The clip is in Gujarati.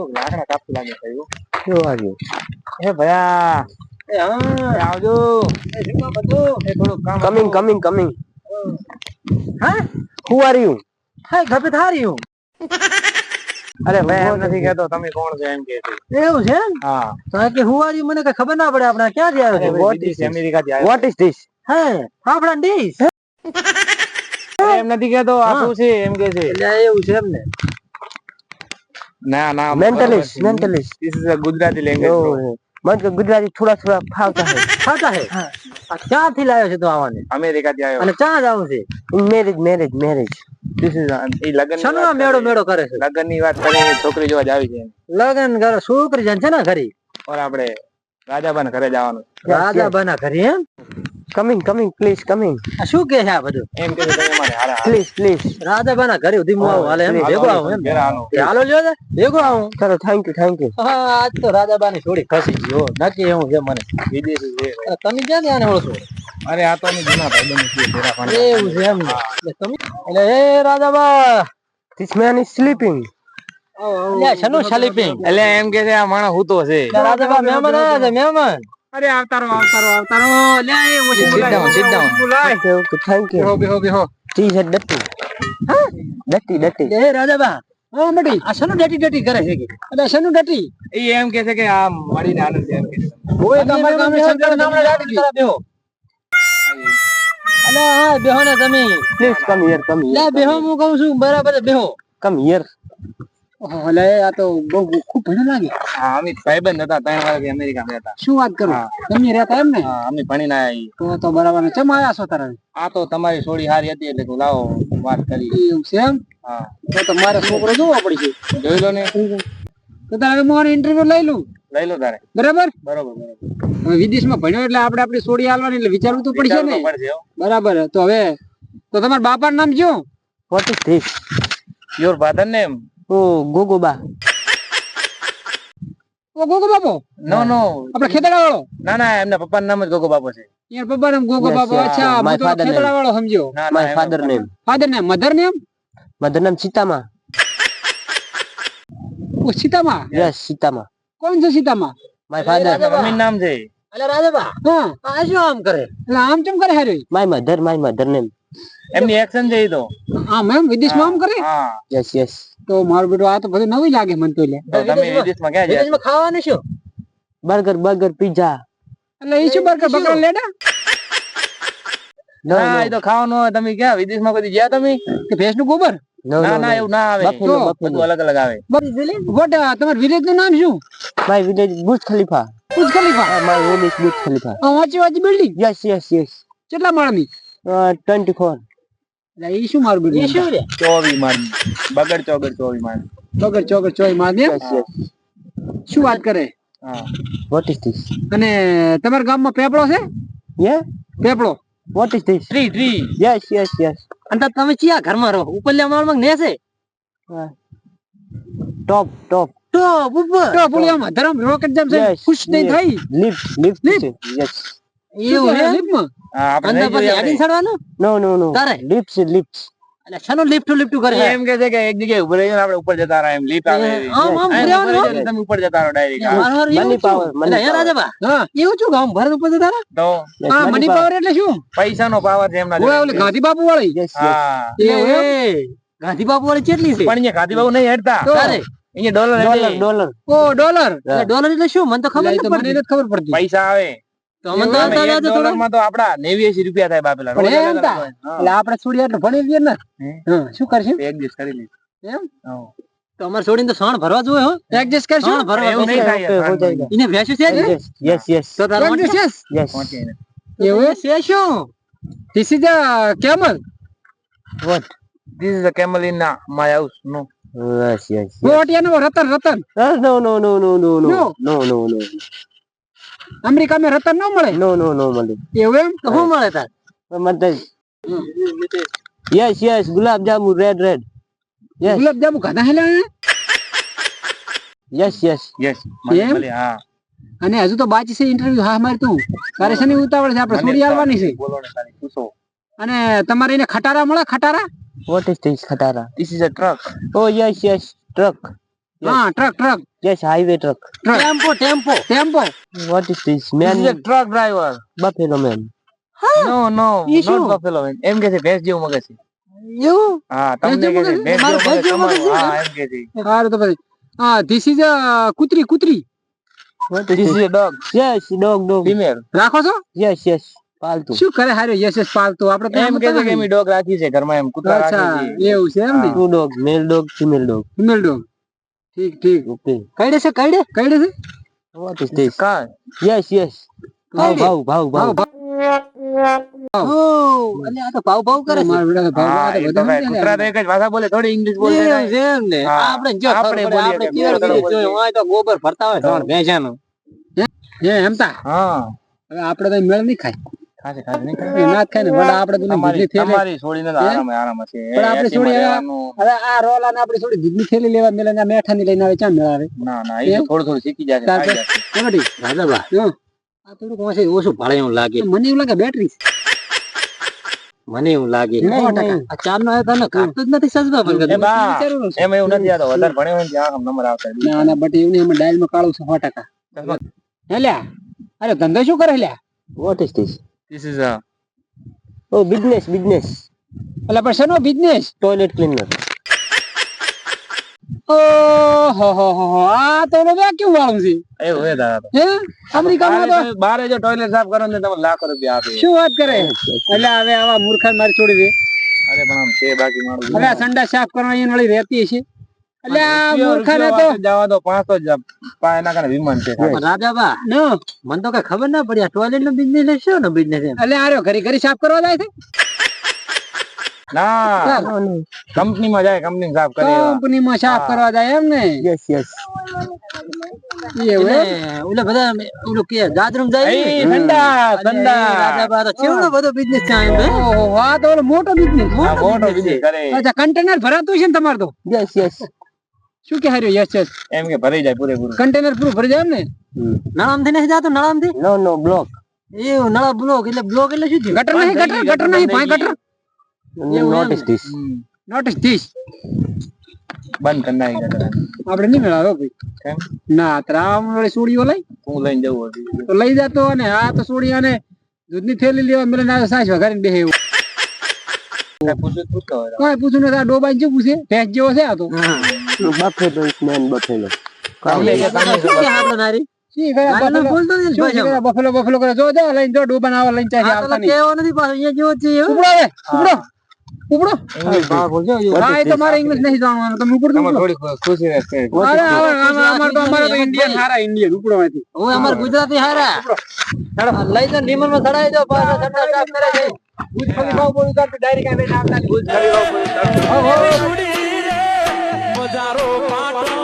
તો લાકડા કાપતું લાગે છે કેવું આવ્યું એ ભયા. એ હા. આવજો. એ શું બધું. એ થોડું કામ કમિંગ કમિંગ કમિંગ હા? હુ આર યુ હાય ગભે થાર યુ અરે ભાઈ એમ નથી કહેતો તમે કોણ છો એમ કે છે એવું છે હા. તો કે હુ આર યુ મને કઈ ખબર ના પડે આપણે ક્યાંથી આવ્યો છે વોટ ઇઝ અમેરિકા થી વોટ ઇઝ ધીસ હે આપણા ડીશ એમ નથી કહેતો આ શું છે? એમ કે છે. એટલે એવું છે એમ ને ના mentalist mentalist this is a Gujarati language મને તો ગુજરાતી થોડા થોડા ફાવતા હે ફાવતા હે. ક્યાં થી લાવ્યો છે તો આવવાને અમેરિકા થી આવ્યો. અને ક્યાં આવું છે? Marriage marriage marriage this is a લગન શેનો મેળો મેળો કરે છે? લગનની વાત કરીને છોકરી જોવા જ આવી છે. લગન કરે છોકરી જાન છે ને ઘરી? ઓર આપણે રાજાબાન ઘરે જવાનું રાજા બના ઘરી એમ? કમિંગ કમિંગ પ્લીઝ કમિંગ શું કે છે આ બધું? એમ કે તમે મારે હારા પ્લીઝ પ્લીઝ રાજા બના ઘરે સુધી હું આવું હાલે એમ? ભેગો આવું એમ? હાલો. લ્યો ને ભેગો આવું. ચલો થેન્ક યુ થેન્ક યુ હા આજ તો રાજાબાની થોડી ખસી ગયો નક્કી એવું છે મને. વિદેશી છે તમે ક્યાં આને ઓળખો અરે આ તો અમે જૂના ભાઈબંધ છીએ ભેરા પાણી. એવું છે એમ એટલે તમે એટલે એ Radhaba this man is sleeping ઓ લે શનો સ્લીપિંગ એટલે એમ કે છે આ માણસ સૂતો છે. રાધાબા મહેમાન આયા છે મહેમાન. અરે આવતારો આવતારો આવતારો. લે ઓછી બોલાય, sit ઓછી down. બોલાય. ઓકે થેન્ક બેહો બેહો બેહો ટી છે ડટ્ટી. ડટ્ટી ડટ્ટી. એ રાજાબા હા મડી આ શેનું ડટી ડટી કરે છે કે? એટલે શેનું ડટી એ એમ કે છે કે આ મળીને આનંદ છે એમ કહે છે. ઓય તમારા ગામે શંકર નામ ડટી કરે બેહો અલે હા બેહો ને તમે. Please come here come here લે બેહો હું કહું છું બરાબર બેહો. કમ હિયર ઓલે આ તો બહુ ખૂબ ભણે લાગે. હા અમે ભાઈબંધ હતા ત્રણ વર્ષથી અમેરિકામાં હતા. શું વાત કરો? તમે રહેતા એમ ને? હા અમે ભણીને ઈ. તો તો બરાબર ને ચમ આયા છો તારે? આ તો તમારી સોડી હારી હતી એટલે તું લાવો વાત કરી. એવું છે એમ? હા. તો તો મારે છોકરો જોવો પડશે. જોઈ લો ને. તો તારે મારો ઇન્ટરવ્યુ લઈ લઉં. લઈ લો તારે. બરાબર? બરાબર બરાબર. વિદેશમાં ભણ્યો એટલે આપણે આપણી સોડી હાલવાની એટલે વિચારવું તો પડશે ને. બરાબર તો હવે તો તમારા બાપાનું નામ શું? What is this your father name? ઓ ગોગોબા. ઓ ગોગો બાપો નો નો આપણે ખેતડા વાળો ના ના એમના પપ્પાનું નામ જ ગોગો બાપો છે. યાર પપ્પા નામ ગોગો બાપો. અચ્છા હું તો ખેતડા વાળો સમજ્યો. My father. Name father name mother name mother નામ સીતામા ઓ સીતામાં? યસ સીતામા કોણ છે સીતામાં? માય ફાધર મમ્મી નામ છે. અલે રાજાબા હા. આ શું આમ કરે? એટલે આમ કેમ કરે હારી my mother my mother name એમની એક્શન છે ઈ તો. આમ એમ વિદેશમાં આમ કરે? હા યસ યસ તો મારો બેટો આ તો બધું નવી લાગે મને તો લે તમે વિદેશમાં ક્યાં ગયા? છો? ખાવાનું શું બર્ગર બર્ગર પિઝા એટલે એ શું બર્ગર બકરા લેડા? ના એ તો ખાવાનું હોય. તમે ક્યાં વિદેશમાં કદી ગયા તમે? કે ભેંસનું ગોબર ના ના એવું ના આવે. બધું અલગ અલગ આવે વોટ તમારું વિલેજનું નામ શું? ભાઈ વિલેજ બુર્જ ખલીફા. ઉજ ખલીફા? મારું વિલેજ બુર્જ ખલીફા. વાંચી વાંચી બિલ્ડિંગ? યસ યસ યસ કેટલા માળની? 24 એટલે એ શું મારું બિલ્ડિંગ શું રે ચોવી મારી. બગડ ચોગડ ચોવી મારી. ચોગર ચોગર ચોયમાં ને યસ યસ શું વાત કરે? હા. વોટ ઇઝ ધીસ અને તમારા ગામમાં પેપળો છે? યે પેપળો what is this tree tree yes yes yes અને તમે ચિયા ઘરમાં રહો? ઉપરલ્યા માળમાં ને છે ટોપ ટોપ તો ઉપર? ટોપ ઉપર ધરમ રોકેટ જેમ છે ખુશ નહીં થઈ લિફ્ટ લિફ્ટ? યસ એવું હે? લિફ્ટમાં આપણે નહીં પછી જોઈએ હેડિંગ આપણે. ચડવાનું નો નો નો તારે? લિફ્ટ લિફ્ટ એટલે શાનું લિફ્ટ લિફ્ટ કરે? એમ કે છે કે એક જગ્યાએ ઉભરે રહીને આપણે ઉપર જતા રહે એમ. લીપ આવે આમ આમ આ રહેવાનું ઉપર જઈને તમે ઉપર જતા રહો ડાયરેક્ટ એટલે હે. power. હા. એવું છું ગામ ભારત ઉપર જતા રહો? તો? હા મની પાવર એટલે શું? પૈસાનો પાવર છે એમના ઓય ગાંધી બાપુ વાળી? હા. ગાંધી બાપુ વાળી કેટલી છે? પણ અહીંયા ગાંધી બાપુ નહીં હેડતા? અહીંયા ડોલર ડોલર ઓ ડોલર? ડોલર એટલે શું? મને તો ખબર એ નથી ખબર પડતી. પૈસા આવે. છોડીને તો સાણ ભરવા જોઈએ હો. એડજસ્ટ કરશું? ભરવા એવું નહીં થાય ભેંસું છે યસ યસ તો યસ એવું છે શું this is a camel what. Yes yes what Ratan Ratan no no no no no. No no no અમેરિકામાં રતન ન મળે? નો નો નો મળે. એવું એમ? તો શું મળે તાર? મતલબ yes yes gulab jamun red red yes gulab jamun ખાધા હેલા યસ યસ યસ મને મળે, હા. અને હજુ તો બાકી છે ઇન્ટરવ્યુ હા મારે તું. તારે શેની ઉતાવળ છે? આપણે મને છોડી આવવાની છે. બોલો ને ખાલી, પૂછો. અને તમારે એને ખટારા મળે? ખટારા? વોટ ઇઝ ધીસ ખટારા? ધીસ ઇઝ અ ટ્રક ઓ યસ યસ ટ્રક હા truck truck Yes, highway truck. truck. Tempo, tempo. Tempo. What is this? This is a truck driver. buffalo man. No, no, ઈ not buffalo. એમ કે છે ભેંસ જેવું મગજ છે. એવું હા, તમને કે છે? ભેંસ જેવું મગજ તમારું. હા, એમ કે છે. સારું તો પછી હા ધીસ ઇઝ કૂતરી કૂતરી What This is a dog, Yes, dog, dog. female. રાખો છો Yes, yes. પાલતુ. શું કરે હારે યસ યસ પાલતુ આપણે એમ કે છે કે મે ડોગ રાખી છે ઘરમાં એમ કૂતરા રાખી છે. એવું છે એમ ને two dog male dog female dog female dog ઠીક ઠીક Okay. કઈડે છે કઈડે કઈડે છે? What is this? કાં? Yes, yes. ભાવ ભાવ ભાવ ભાવ. અને આ તો ભાવ ભાવ કરે છે. મારા ભાવ હા, તો કૂતરા એક જ ભાષા બોલે થોડી ઇંગ્લિશ બોલે છે ને. આપણે જો આપણે બોલીએ આપણે કેવળ જો હોય તો ગોબર ફરતા હોય ત્રણ ભેંસાનું હે એમ તા હા. હવે આપણે તો મેળ નહીં ખાય. ખાસી ખાસી નહીં એ ના ખાય ને વડા આપણે પેલી તમારી થેલી તમારી છોડીને આરામ આરામ હશે પણ આપણે છોડી હવે આ રોલા ને આપણી થોડી દૂધની થેલી લેવા મેલે ને આ મેઠાની લઈને આવે ચા મેળાવે? ના ના એ થોડું થોડું શીખી જશે ખાઈ જશે. કેવડી રાજાબા. આ થોડુંક ઓછું ઓછું ભાડે એવું લાગે. મને એવું લાગે બેટરી મને એવું લાગે. આ ચાર નો તને કાઢતો જ નથી સજવા પણ એમ એવું નથી આ વધારે ભણ્યો હોય ત્યાં નંબર આવતા. ના ના બટ એવું નહીં એમાં ડાયલમાં કાળું છે સો ટકા. હે? લ્યા? અરે ધંધો શું કરે લ્યા? What is this This is a Oh, business, business. એટલે પણ શેનો બિઝનેસ? ટોયલેટ ક્લીનર ઓહો હો હો હો. આ તો ઓલો વેક્યુમ વાળું છે. એવું હે દાદા હે? અમેરિકામાં તો બારે જો- ટોયલેટ સાફ કરો ને તમને લાખો રૂપિયા આપે. શું વાત કરે? એટલે હવે આવા મૂર્ખા મારી છોડી દે. અરે પણ આમ છે બાકી મારું હવે આ સંડા સાફ કરવાની રહેતી છે એટલે આ મૂર્ખાને તો. જવા દો પાંચસો જ પા એના કારણે વિમાન છે. ખાલી. રાજાબા ન. મને તો કઈ ખબર ના પડી ટોયલેટ નો બિઝનેસ શું નો બિઝનેસ એટલે આર્યો ઘરી ઘરી સાફ કરવા જાય છે? ના કંપનીમાં જાય કંપની સાફ કરે એવા. કંપનીમાં સાફ કરવા જાય એમ ને? યસ યસ એવું ઓલા બધા ઓલું કે ગાદરું જાય? ઠંડા ઠંડા તો બધો બિઝનેસ છે એમ તો ઓલો મોટો બિઝનેસ મોટો કરે. અચ્છા કન્ટેનર ભરાતું છે ને તમારે તો? યસ યસ શું કે હાર્યો યસ યસ એમ કે ભરાઈ જાય પૂરેપૂરું. કન્ટેનર પૂરું ભરી જાય એમ ને નળામથી નથી જાતો? નળામથી નો નો બ્લોક એવું નળા બ્લોક એટલે બ્લોક એટલે શું ગટર નહીં ગટર ગટર નહીં પાંચ ગટર નોટિસ ધીસ નોટિસ ધીસ બંધ કરી નાખી ગટર. આપણે નહીં મેળાવો ભાઈ. ના ત્રામ વાળી સોડીઓ લઈ. હું લઈને જવું હતી તો લઈ જતો અને આ તો સોડી અને દૂધની થેલી લેવા મેલે ના સાસ વઘારીને બેહે એવું. પૂછું પૂછતો હોય. કોઈ પૂછું ને આ ડોબાઈ જેવું પૂછે? ભેંસ જેવો છે આ તો. બફેલો ઇઝ મેન બફેલો કે આપણે નારી બફેલો બફેલો બફેલો કરે? જો જો લઈને જો ડૂબન આવા લઈને ચાહી આવતા નહીં. કેવો નથી પાછો અહીંયા જેવો છે ઉપડો હવે ઉપડો ઉપડો. હા એ તો મારે ઇંગ્લિશ નહીં જાણવાનું તમે ઉપડો. તમે થોડી ખુશી રહેશે. અરે આવા- તો અમારે તો ઇન્ડિયન હારા ઇન્ડિયન ઉપડો માંથી ઓય અમાર ગુજરાતી હારા. લઈ જાઓ નિમરમાં ચડાઈ દો પાછો ઠંડા સાફ કરે છે ભૂજ ખલીફા ઉપર ડાયરેક્ટ આવે નામ ના. ભૂજ ખલીફા ઉપર ઉતારતું. હજારો પાટણ.